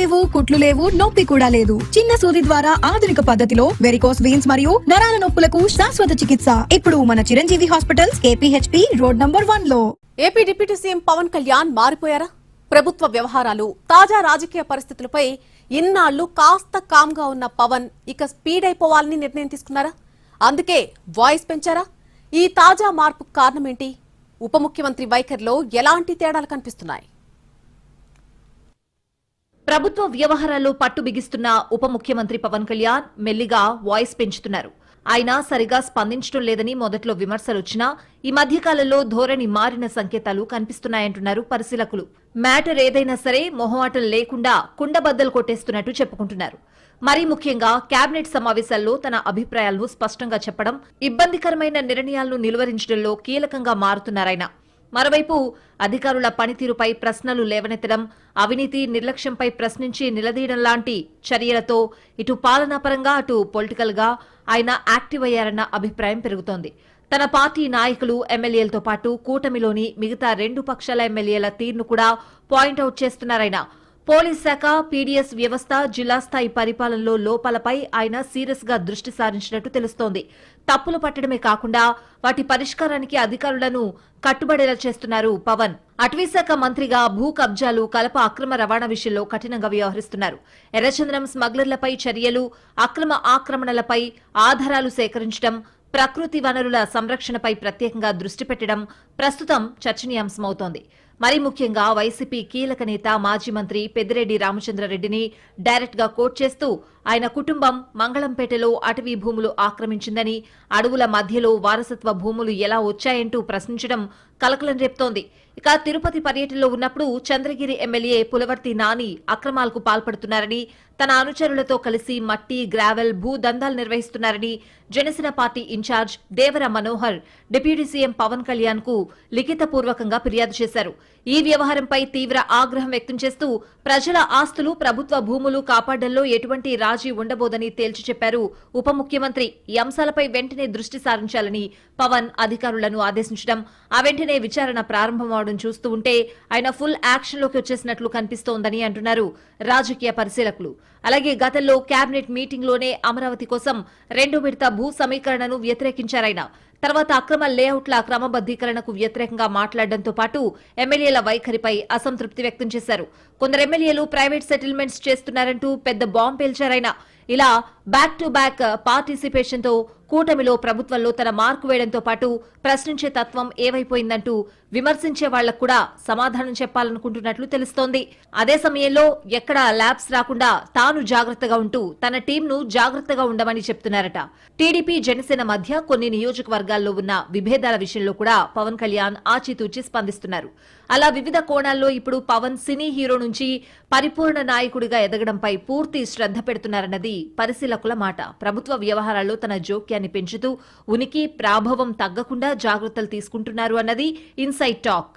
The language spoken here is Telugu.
లేవు కుట్లు లేవు నొప్పి కూడా లేదు. చిన్న సూది ద్వారా ఆధునిక పద్ధతిలో వెరికోస్ వీన్స్ మరియు నరాల నొప్పులకు శాశ్వత చికిత్స. ఇప్పుడు మన Chiranjeevi hospitals KPHB road number వన్లో. AP deputy CM Pawan Kalyan మారిపోయారా? ప్రభుత్వ వ్యవహారాలు తాజా రాజకీయ పరిస్థితులపై ఇన్నాళ్ళు కాస్త కామ్గా ఉన్న పవన్ ఇక స్పీడ్ అయిపోవాలని నిర్ణయం తీసుకున్నారా? అందుకే వాయిస్ పెంచారా? ఈ తాజా మార్పు కారణమేంటి? ఉప ముఖ్యమంత్రి వైఖరిలో ఎలాంటి తేడాలు కనిపిస్తున్నాయి? ప్రభుత్వ వ్యవహారాల్లో పట్టు బిగిస్తున్న ఉప ముఖ్యమంత్రి పవన్ కళ్యాణ్ మెల్లిగా వాయిస్ పెంచుతున్నారు. ఆయన సరిగా స్పందించడం లేదని మొదట్లో విమర్శలొచ్చినా ఈ మధ్యకాలంలో ధోరణి మారిన సంకేతాలు కనిపిస్తున్నాయంటున్నారు పరిశీలకులు. మ్యాటర్ ఏదైనా సరే మొహమాటం లేకుండా కుండబద్దలు కొట్టేస్తున్నట్టు చెప్పుకుంటున్నారు. మరీ ముఖ్యంగా కేబినెట్ సమావేశాల్లో తన అభిప్రాయాలను స్పష్టంగా చెప్పడం ఇబ్బందికరమైన నిర్ణయాలను నిలువరించడంలో కీలకంగా మారుతున్నారాయన. మరోవైపు అధికారుల పనితీరుపై ప్రశ్నలు లేవనెత్తడం అవినీతి నిర్లక్ష్యంపై ప్రశ్నించి నిలదీయడం లాంటి చర్యలతో ఇటు పాలనాపరంగా అటు పొలిటికల్గా ఆయన యాక్టివ్ అయ్యారన్న అభిప్రాయం పెరుగుతోంది. తన పార్టీ నాయకులు ఎమ్మెల్యేలతో పాటు కూటమిలోని మిగతా రెండు పక్షాల ఎమ్మెల్యేల తీరును కూడా పాయింట్అవుట్ చేస్తున్నారాయన పోలీస్ శాఖ పీడీఎస్ వ్యవస్థ జిల్లా స్థాయి పరిపాలనలో లోపాలపై ఆయన సీరియస్గా దృష్టి సారించినట్టు తెలుస్తోంది. తప్పులు పట్టడమే కాకుండా వాటి పరిష్కారానికి అధికారులను కట్టుబడేలా చేస్తున్నారు పవన్. అటవీశాఖ మంత్రిగా భూ కబ్జాలు కలప అక్రమ రవాణా విషయంలో కఠినంగా వ్యవహరిస్తున్నారు. ఎర్రచందనం స్మగ్లర్లపై చర్యలు అక్రమ ఆక్రమణలపై ఆధారాలు సేకరించడం ప్రకృతి వనరుల సంరక్షణపై ప్రత్యేకంగా దృష్టి పెట్టడం ప్రస్తుతం చర్చనీయాంశమవుతోంది. మరీ ముఖ్యంగా వైసీపీ కీలక నేత మాజీ మంత్రి పెద్దిరెడ్డి రామచంద్రారెడ్డిని డైరెక్ట్గా కోట్ చేస్తూ ఆయన కుటుంబం మంగళంపేటలో అటవీ భూములు ఆక్రమించిందని అడవుల మధ్యలో వారసత్వ భూములు ఎలా వచ్చాయంటూ ప్రశ్నించడం కలకలం రేపుతోంది. ఇక తిరుపతి పర్యటనలో ఉన్నప్పుడు చంద్రగిరి ఎమ్మెల్యే పులవర్తి నాని అక్రమాలకు పాల్పడుతున్నారని తన అనుచరులతో కలిసి మట్టి గ్రావెల్ భూ దందాలు నిర్వహిస్తున్నారని Janasena party in charge Devara Manohar deputy CM Pawan కళ్యాణ్కు లిఖితపూర్వకంగా ఫిర్యాదు చేశారు. ఈ వ్యవహారంపై తీవ్ర ఆగ్రహం వ్యక్తం చేస్తూ ప్రజల ఆస్తులు ప్రభుత్వ భూములు కాపాడడంలో ఎటువంటి రాజీ ఉండబోదని తేల్చి చెప్పారు ఉప ముఖ్యమంత్రి. ఈ అంశాలపై వెంటనే దృష్టి సారించాలని పవన్ అధికారులను ఆదేశించడం ఆ వెంటనే విచారణ ప్రారంభమవడం చూస్తూ ఉంటే ఆయన ఫుల్ యాక్షన్లోకి వచ్చేసినట్లు కనిపిస్తోందని అంటున్నారు రాజకీయ పరిశీలకులు. అలాగే గతంలో కేబినెట్ మీటింగ్లోనే అమరావతి కోసం రెండో విడత భూ సమీకరణను వ్యతిరేకించారాయన తర్వాత అక్రమ లేఅవుట్ల క్రమబద్దీకరణకు వ్యతిరేకంగా మాట్లాడడంతో పాటు ఎమ్మెల్యేల వైఖరిపై అసంతృప్తి వ్యక్తం చేశారు. కొందరు ఎమ్మెల్యేలు ప్రైవేట్ సెటిల్మెంట్స్ చేస్తున్నారంటూ పెద్ద బాంబు పేల్చారాయన. ఇలా బ్యాక్ టు బ్యాక్ పార్టిసిపేషన్తో కూటమిలో ప్రభుత్వంలో తన మార్కు వేయడంతో పాటు ప్రశ్నించే తత్వం ఏవైపోయిందంటూ విమర్శించే వాళ్ళకు కూడా సమాధానం చెప్పాలనుకుంటున్నట్లు తెలుస్తోంది. అదే సమయంలో ఎక్కడా ల్యాబ్స్ రాకుండా తాను జాగ్రత్తగా ఉంటూ తన టీంను జాగ్రత్తగా ఉండమని చెప్తున్నారట. టీడీపీ జనసేన మధ్య కొన్ని వర్గాల్లో ఉన్న విభేదాల విషయంలో కూడా పవన్ కళ్యాణ్ ఆచితూచి స్పందిస్తున్నారు. అలా వివిధ కోణాల్లో ఇప్పుడు పవన్ సినీ హీరో నుంచి పరిపూర్ణ నాయకుడిగా ఎదగడంపై పూర్తి శ్రద్ధ పెడుతున్నారన్నది పరిశీలకుల మాట. ప్రభుత్వ వ్యవహారాల్లో తన జోక్యాన్ని పెంచుతూ ఉనికి ప్రాభవం తగ్గకుండా జాగ్రత్తలు తీసుకుంటున్నారు అన్నది ఇన్సైడ్ టాక్.